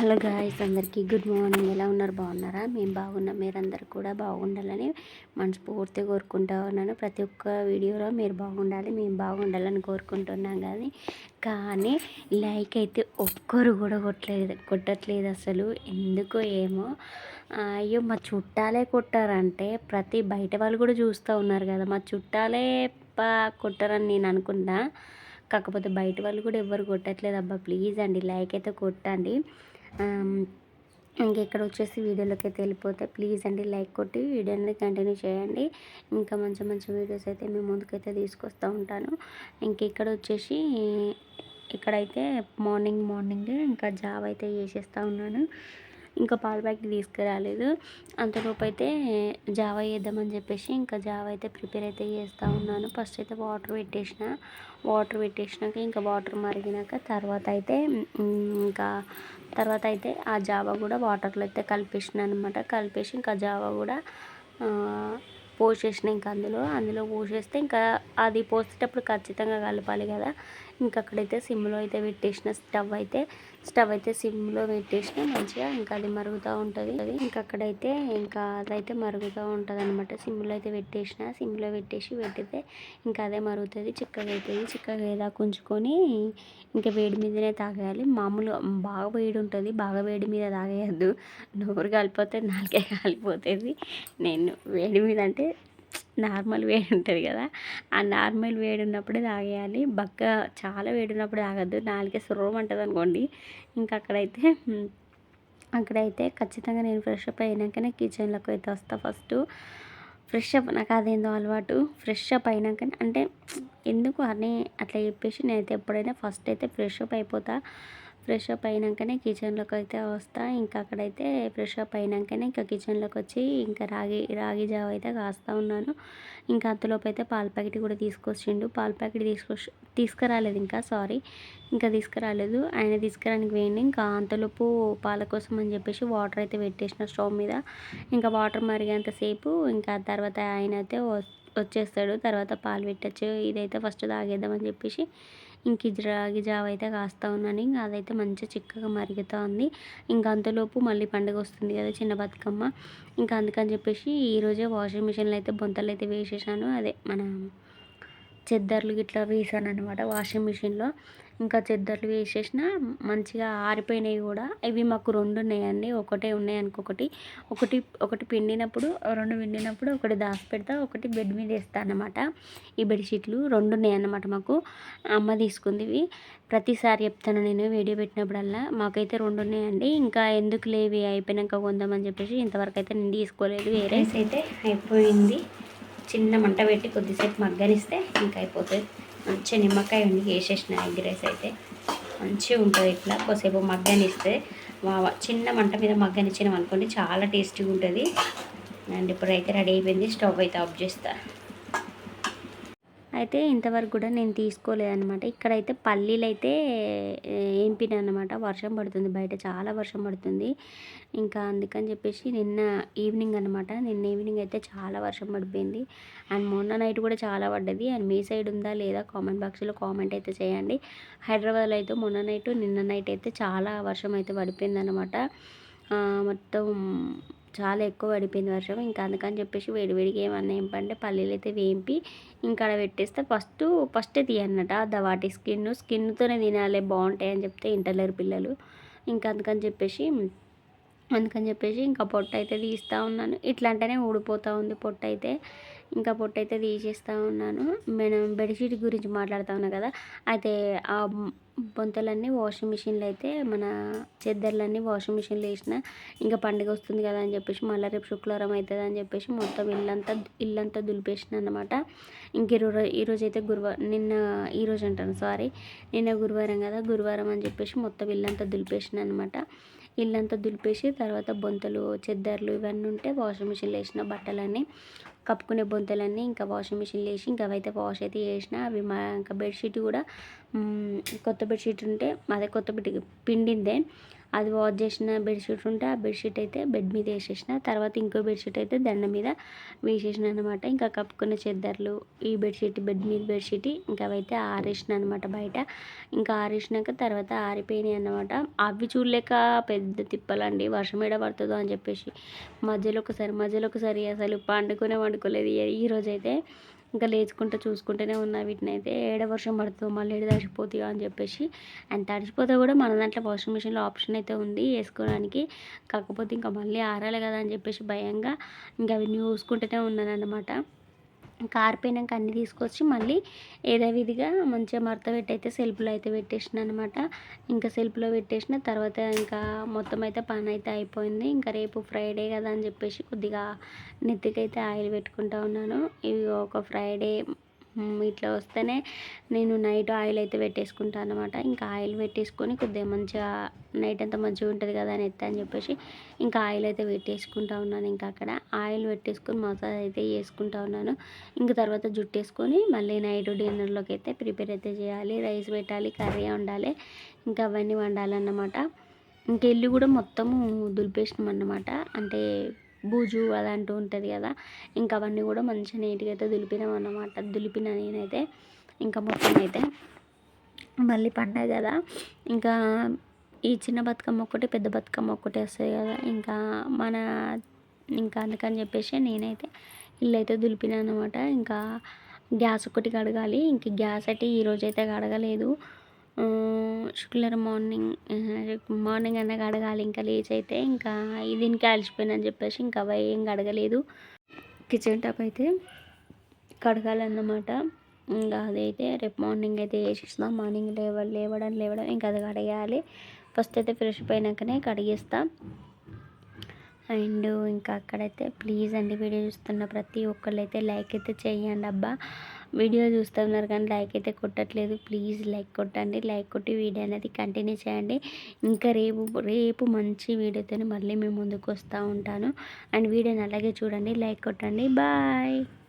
Hello guys అందరికీ good morning. ఎలా ఉన్నారు? బాగున్నారా? మేము బాగున్నాం. మీరందరూ కూడా బాగుండాలని మనస్ఫూర్తిగా కోరుకుంటా ఉన్నాను. ప్రతి ఒక్క వీడియోలో మీరు బాగుండాలి మేము బాగుండాలని కోరుకుంటున్నాం కానీ కానీ లైక్ అయితే ఒక్కరు కూడా కొట్టలేదు కొట్టట్లేదు అసలు. ఎందుకో ఏమో. అయ్యో మా చుట్టాలే కొట్టారంటే ప్రతి బయట వాళ్ళు కూడా చూస్తూ ఉన్నారు కదా. మా చుట్టాలే కొట్టారని నేను అనుకున్నా. కాకపోతే బయట వాళ్ళు కూడా ఎవరు కొట్టట్లేదు. అబ్బా ప్లీజ్ అండి లైక్ అయితే కొట్టండి. ఇంకెక్కడ వచ్చేసి వీడియోలోకి అయితే వెళ్ళిపోతే ప్లీజ్ అండి లైక్ కొట్టి వీడియోని కంటిన్యూ చేయండి. ఇంకా మంచి మంచి వీడియోస్ అయితే మేము ముందుకైతే తీసుకొస్తూ ఉంటాను. ఇంక ఇక్కడ వచ్చేసి ఇక్కడైతే మార్నింగ్ మార్నింగ్ ఇంకా జాబ్ అయితే చేసేస్తూ ఉన్నాను. ఇంకా పాల ప్యాకెట్ తీసుకురాలేదు. అంతలోపు అయితే జావా చేద్దామని చెప్పేసి ఇంకా జావా అయితే ప్రిపేర్ అయితే చేస్తూ ఉన్నాను. ఫస్ట్ అయితే వాటర్ పెట్టేసిన. వాటర్ పెట్టేసినాక ఇంకా వాటర్ మరిగినాక తర్వాత అయితే ఇంకా తర్వాత అయితే ఆ జావా కూడా వాటర్లో అయితే కలిపేసిన అనమాట కలిపేసి ఇంకా జావా కూడా పోసేసిన ఇంకా అందులో. అందులో పోసేస్తే ఇంకా అది పోసేటప్పుడు ఖచ్చితంగా కలపాలి కదా. ఇంకా అక్కడైతే సిమ్లో అయితే పెట్టేసిన స్టవ్ అయితే. స్టవ్ అయితే సిమ్లో పెట్టేసిన మంచిగా ఇంకా అది మరుగుతూ ఉంటుంది. అది ఇంకా అక్కడైతే ఇంకా అదైతే మరుగుతూ ఉంటుంది అనమాట సిమ్లో అయితే పెట్టేసిన సిమ్లో పెట్టేసి పెట్టితే ఇంకా అదే మరుగుతుంది. చిక్కగా అవుతుంది చిక్కగా ఏదాకా ఉంచుకొని ఇంకా వేడి మీదనే తాగేయాలి. మామూలు బాగా వేడి ఉంటుంది. బాగా వేడి మీద తాగేయద్దు. నోరు కాలిపోతే నాలుగే కాలిపోతుంది. నేను వేడి మీద అంటే నార్మల్ వేడి ఉంటుంది కదా. ఆ నార్మల్ వేడి ఉన్నప్పుడే తాగేయాలి. బక్క చాలా వేడి ఉన్నప్పుడు తాగద్దు. నాలుగే సుర్రమంటుంది అనుకోండి. ఇంకా అక్కడైతే అక్కడైతే ఖచ్చితంగా నేను ఫ్రెష్ అప్ అయినాకనే కిచెన్లోకి అయితే వస్తా ఫస్ట్. ఫ్రెష్ అప్ నాకు అదేందో అలవాటు. ఫ్రెష్ అప్ అయినాకనే అంటే ఎందుకు అని అట్లా చెప్పేసి నేనైతే ఎప్పుడైనా ఫస్ట్ అయితే ఫ్రెష్ అప్ అయిపోతా. ఫ్రెష్ అప్ అయినాకనే కిచెన్లోకి అయితే వస్తా. ఇంకా అక్కడైతే ఫ్రెష్ అప్ అయినాకనే ఇంకా కిచెన్లోకి వచ్చి ఇంకా రాగి రాగి జావ అయితే కాస్తూ ఉన్నాను. ఇంకా అంతలోపు అయితే పాల ప్యాకెట్ కూడా తీసుకొచ్చిండు. పాల ప్యాకెట్ తీసుకొచ్చి తీసుకురాలేదు ఇంకా సారీ. ఇంకా తీసుకురాలేదు. ఆయన తీసుకురానికి వేయండి ఇంకా అంతలోపు పాల కోసం అని చెప్పేసి వాటర్ అయితే పెట్టేసిన స్టవ్ మీద. ఇంకా వాటర్ మరిగేంతసేపు ఇంకా తర్వాత ఆయన అయితే వచ్చేస్తాడు. తర్వాత పాలు పెట్టచ్చు. ఇదైతే ఫస్ట్ తాగేద్దామని చెప్పేసి ఇంక ఇది రాగి జావ అయితే కాస్తా ఉన్నాను. ఇంకా అదైతే మంచిగా చిక్కగా మరుగుతూ ఉంది. ఇంకా అంతలోపు మళ్ళీ పండుగ వస్తుంది కదా చిన్న బతుకమ్మ. ఇంకా అందుకని చెప్పేసి ఈరోజే వాషింగ్ మిషన్లో అయితే బొంతలు అయితే వేసేసాను. అదే మన చెద్దర్లు గిట్లా వేసాను అనమాట వాషింగ్ మిషన్లో. ఇంకా చెద్దర్లు వేసేసిన మంచిగా ఆరిపోయినాయి కూడా. ఇవి మాకు రెండు ఉన్నాయండి. ఒకటే ఉన్నాయి అనుకొకటి. ఒకటి ఒకటి పిండినప్పుడు రెండు పిండినప్పుడు ఒకటి దాచి పెడతా ఒకటి బెడ్ మీద వేస్తా అనమాట ఈ బెడ్షీట్లు రెండు ఉన్నాయి అన్నమాట మాకు. అమ్మ తీసుకుంది ఇవి. ప్రతిసారి చెప్తాను నేను వీడియో పెట్టినప్పుడల్లా. మాకైతే రెండు ఉన్నాయండి. ఇంకా ఎందుకు లేవి అయిపోయినాక కొందామని చెప్పేసి ఇంతవరకు అయితే నేను తీసుకోలేదు వేరే. అయితే అయిపోయింది. చిన్న మంట పెట్టి కొద్దిసేపు మగ్గనిస్తే ఇంకా అయిపోతుంది. మంచిగా నిమ్మకాయ ఉండి వేసేసిన ఎగ్ రైస్ అయితే. మంచిగా ఉంటుంది ఇట్లా. కొద్దిసేపు మగ్గనిస్తే చిన్న మంట మీద మగ్గనిచ్చినాం అనుకోండి చాలా టేస్టీగా ఉంటుంది. అండ్ ఇప్పుడైతే రెడీ అయిపోయింది. స్టవ్ అయితే ఆఫ్ చేస్తా. అయితే ఇంతవరకు కూడా నేను తీసుకోలేదనమాట ఇక్కడైతే పల్లీలు అయితే ఏంపిన అనమాట వర్షం పడుతుంది బయట చాలా వర్షం పడుతుంది. ఇంకా అందుకని చెప్పేసి నిన్న ఈవినింగ్ అనమాట నిన్న ఈవినింగ్ అయితే చాలా వర్షం పడిపోయింది. అండ్ మొన్న నైట్ కూడా చాలా పడ్డది. అండ్ మీ సైడ్ ఉందా లేదా కామెంట్ బాక్స్లో కామెంట్ అయితే చేయండి. హైదరాబాద్లో అయితే మొన్న నైట్ నిన్న నైట్ అయితే చాలా వర్షం అయితే పడిపోయింది అనమాట మొత్తం చాలా ఎక్కువ పడిపోయింది వర్షం. ఇంకా అందుకని చెప్పేసి వేడివేడిగా ఏమన్నా ఏంపంటే పల్లీలు అయితే వేంపి ఇంకా పెట్టేస్తే ఫస్ట్ ఫస్టే తీయన్నట వాటి స్కిన్ స్కిన్తోనే తినాలి బాగుంటాయి అని చెప్తే ఇంటలేరు పిల్లలు. ఇంకా అందుకని చెప్పేసి అందుకని చెప్పేసి ఇంకా పొట్టు అయితే తీస్తూ ఉన్నాను. ఇట్లా అంటేనే ఊడిపోతూ ఉంది పొట్టు అయితే. ఇంకా పొట్టు అయితే తీసేస్తూ ఉన్నాను. మనం బెడ్షీట్ గురించి మాట్లాడుతూ ఉన్నా కదా అయితే బొంతలన్నీ వాషింగ్ మిషన్లో అయితే మన చెద్దర్లన్నీ వాషింగ్ మిషన్లో వేసిన ఇంకా పండుగ వస్తుంది కదా అని చెప్పేసి మళ్ళీ రేపు శుక్రవారం అవుతుంది అని చెప్పేసి మొత్తం ఇల్లంతా ఇల్లంతా దులిపేసిన అనమాట ఇంక ఈరోజు ఈరోజు అయితే గురువారం నిన్న ఈరోజు అంటాను సారీ నిన్న గురువారం కదా గురువారం అని చెప్పేసి మొత్తం ఇల్లంతా దులిపేసిన అనమాట ఇల్లంతా దులిపేసి తర్వాత బొంతలు చెద్దర్లు ఇవన్నీ ఉంటే వాషింగ్ మిషన్లో వేసిన బట్టలన్నీ కప్పుకునే బొంతలన్నీ ఇంకా వాషింగ్ మిషన్లో వేసి ఇంకా అవైతే వాష్ అయితే చేసిన. అవి మా ఇంకా బెడ్షీట్ కూడా కొత్త బెడ్షీట్ ఉంటే అదే కొత్త బెడ్ పిండిందే. అది వాష్ చేసిన బెడ్షీట్ ఉంటే ఆ బెడ్షీట్ అయితే బెడ్ మీద వేసేసిన తర్వాత ఇంకో బెడ్షీట్ అయితే దండ మీద వేసేసిన అనమాట ఇంకా కప్పుకున్న చెద్దర్లు ఈ బెడ్షీట్ బెడ్ మీద బెడ్షీట్ ఇంకా అవైతే ఆరేసిన అనమాట బయట. ఇంకా ఆరేసినాక తర్వాత ఆరిపోయినాయి అనమాట అవి చూడలేక పెద్ద తిప్పలండి. వర్షం ఏడ పడుతుందో అని చెప్పేసి మధ్యలో ఒకసారి మధ్యలో ఒకసారి అసలు పండుకునే వండుకోలేదు ఈరోజైతే ఇంకా లేచుకుంటూ చూసుకుంటూనే ఉన్నా. వీటిని అయితే ఏడ వర్షం పడుతుందో మళ్ళీ ఏడ తడిచిపోతాయో అని చెప్పేసి అండ్ తడిచిపోతే కూడా మన దాంట్లో వాషింగ్ మిషన్లో ఆప్షన్ అయితే ఉంది వేసుకోవడానికి. కాకపోతే ఇంకా మళ్ళీ ఆరాలి కదా అని చెప్పేసి భయంగా ఇంకా అవి చూసుకుంటూనే ఉన్నాను అనమాట కారిపోయినాక అన్నీ తీసుకొచ్చి మళ్ళీ యథావిధిగా మంచిగా మడత పెట్టి అయితే సెల్ఫ్లో అయితే పెట్టేసిన అనమాట ఇంకా సెల్ఫ్లో పెట్టేసిన తర్వాత ఇంకా మొత్తం అయితే పని అయితే అయిపోయింది. ఇంకా రేపు ఫ్రైడే కదా అని చెప్పేసి కొద్దిగా నెత్తికైతే ఆయిల్ పెట్టుకుంటా ఉన్నాను. ఇవి ఒక ఫ్రైడే ఇట్లా వస్తేనే నేను నైట్ ఆయిల్ అయితే పెట్టేసుకుంటాను అనమాట ఇంకా ఆయిల్ పెట్టేసుకొని కొద్దిగా మంచిగా నైట్ అంతా మంచిగా ఉంటుంది కదా అని ఎత్తా అని చెప్పేసి ఇంకా ఆయిల్ అయితే పెట్టేసుకుంటా ఉన్నాను ఇంకా అక్కడ. ఆయిల్ పెట్టేసుకొని మసాజ్ అయితే చేసుకుంటా ఉన్నాను. ఇంకా తర్వాత జుట్టు వేసుకొని మళ్ళీ నైట్ డిన్నర్లోకి అయితే ప్రిపేర్ అయితే చేయాలి. రైస్ పెట్టాలి కర్రీ వండాలి ఇంకా అవన్నీ వండాలన్నమాట. ఇంకెళ్ళి కూడా మొత్తము దులిపేసినాం అన్నమాట. అంటే బూజు అదంటూ ఉంటుంది కదా. ఇంకా అవన్నీ కూడా మంచిగా నీట్గా అయితే దులిపినాం అన్నమాట. దులిపిన నేనైతే ఇంకా మొత్తం అయితే మళ్ళీ పండగ కదా. ఇంకా ఈ చిన్న బతుకమ్మ ఒకటి పెద్ద బతుకమ్మ ఒకటి వస్తుంది కదా. ఇంకా మన ఇంకా అందుకని చెప్పేసి నేనైతే ఇల్లు అయితే దులిపినా అనమాట ఇంకా గ్యాస్ ఒకటి కడగాలి. ఇంక గ్యాస్ అయితే ఈరోజు అయితే కడగలేదు. పర్టికులర్ మార్నింగ్ మార్నింగ్ అన్న కడగాలి ఇంకా లేచి అయితే ఇంకా దీనికి అలసిపోయినని చెప్పేసి ఇంకా అవి ఏం కడగలేదు. కిచెన్ టాప్ అయితే కడగాలన్నమాట. ఇంకా అదైతే రేపు మార్నింగ్ అయితే వేసేస్తాం మార్నింగ్ లేవ లేవడం లేవడం ఇంకా అది కడగాలి. ఫస్ట్ అయితే ఫ్రెష్ అయినాకనే కడిగేస్తాం. అండ్ ఇంకా అక్కడైతే ప్లీజ్ అండి వీడియో చూస్తున్న ప్రతి ఒక్కళ్ళు అయితే లైక్ అయితే చేయండి అబ్బా. వీడియో చూస్తున్నారు కానీ లైక్ అయితే కొట్టట్లేదు. ప్లీజ్ లైక్ కొట్టండి. లైక్ కొట్టి వీడియో అనేది కంటిన్యూ చేయండి. ఇంకా రేపు రేపు మంచి వీడియోతో మళ్ళీ మేము ముందుకు వస్తూ ఉంటాను. అండ్ వీడియోని అలాగే చూడండి. లైక్ కొట్టండి. బాయ్.